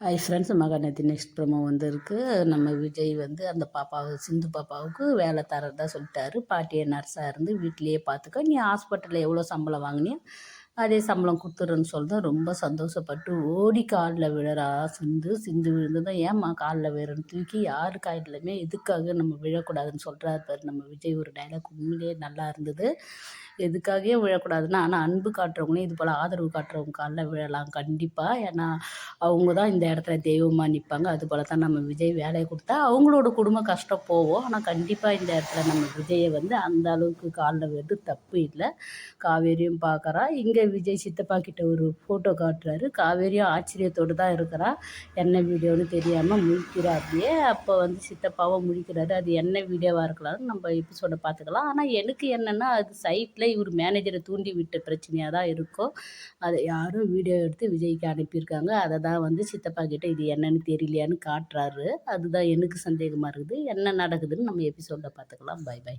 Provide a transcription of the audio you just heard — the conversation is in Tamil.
Hi friends Mahanadi next promo வந்திருக்கு நம்ம விஜய் வந்து அந்த பாப்பாவை சிந்து பாப்பாவுக்கு வேலை தரதா சொல்லிட்டாரு. பாட்டியை நர்ஸாக இருந்து வீட்டிலேயே பார்த்துக்க நீ ஹாஸ்பிட்டலில் எவ்வளோ சம்பளம் வாங்கினியோ? அதே சம்பளம் கொடுத்துட்றேன்னு சொல்லி ரொம்ப சந்தோஷப்பட்டு ஓடி காலில் விழறா சிந்து சிந்து விழுந்ததும் ஏம்மா காலில் விழுறன்னு தூக்கி யார் காலிலுமே எதுக்காக நம்ம விழக்கூடாதுன்னு சொல்கிறாரு பாரு. நம்ம விஜய் ஒரு டைலாக் உண்மையிலேயே நல்லா இருந்தது. எதுக்காகவே விழக்கூடாதுன்னா ஆனால் அன்பு காட்டுறவங்களே இது போல் ஆதரவு காட்டுறவங்க காலில் விழலாம் கண்டிப்பாக ஏன்னா அவங்க தான் இந்த இடத்துல தெய்வமாக நிற்பாங்க அது போல் தான் நம்ம விஜய் வேலையை கொடுத்தா அவங்களோட குடும்பம் கஷ்டம் போவோம் ஆனால் கண்டிப்பாக இந்த இடத்துல நம்ம விஜயை வந்து அந்த அளவுக்கு காலில் விழுது தப்பு இல்லை. காவேரியும் பார்க்குறா இங்கே விஜய் சித்தப்பா கிட்ட ஒரு ஃபோட்டோ காட்டுறாரு. காவேரியும் ஆச்சரியத்தோடு தான் இருக்கிறா. என்ன வீடியோன்னு தெரியாமல் முழிக்கிறா அப்படியே. அப்போ வந்து சித்தப்பாவும் முழிக்கிறாரு. அது என்ன வீடியோவாக இருக்கலாம்னு நம்ம எபிசோடை பார்த்துக்கலாம். ஆனால் எனக்கு என்னென்னா அது சைட்டில் இவர் மேனேஜரை தூண்டி விட்ட பிரச்சனையாக தான் இருக்கும். அதை யாரும் வீடியோ எடுத்து விஜய்க்கு அனுப்பியிருக்காங்க. அதை தான் வந்து சித்தப்பா கிட்டே இது என்னன்னு தெரியலையான்னு காட்டுறாரு. அதுதான் எனக்கு சந்தேகமாக இருக்குது. என்ன நடக்குதுன்னு நம்ம எபிசோடில் பார்த்துக்கலாம். By by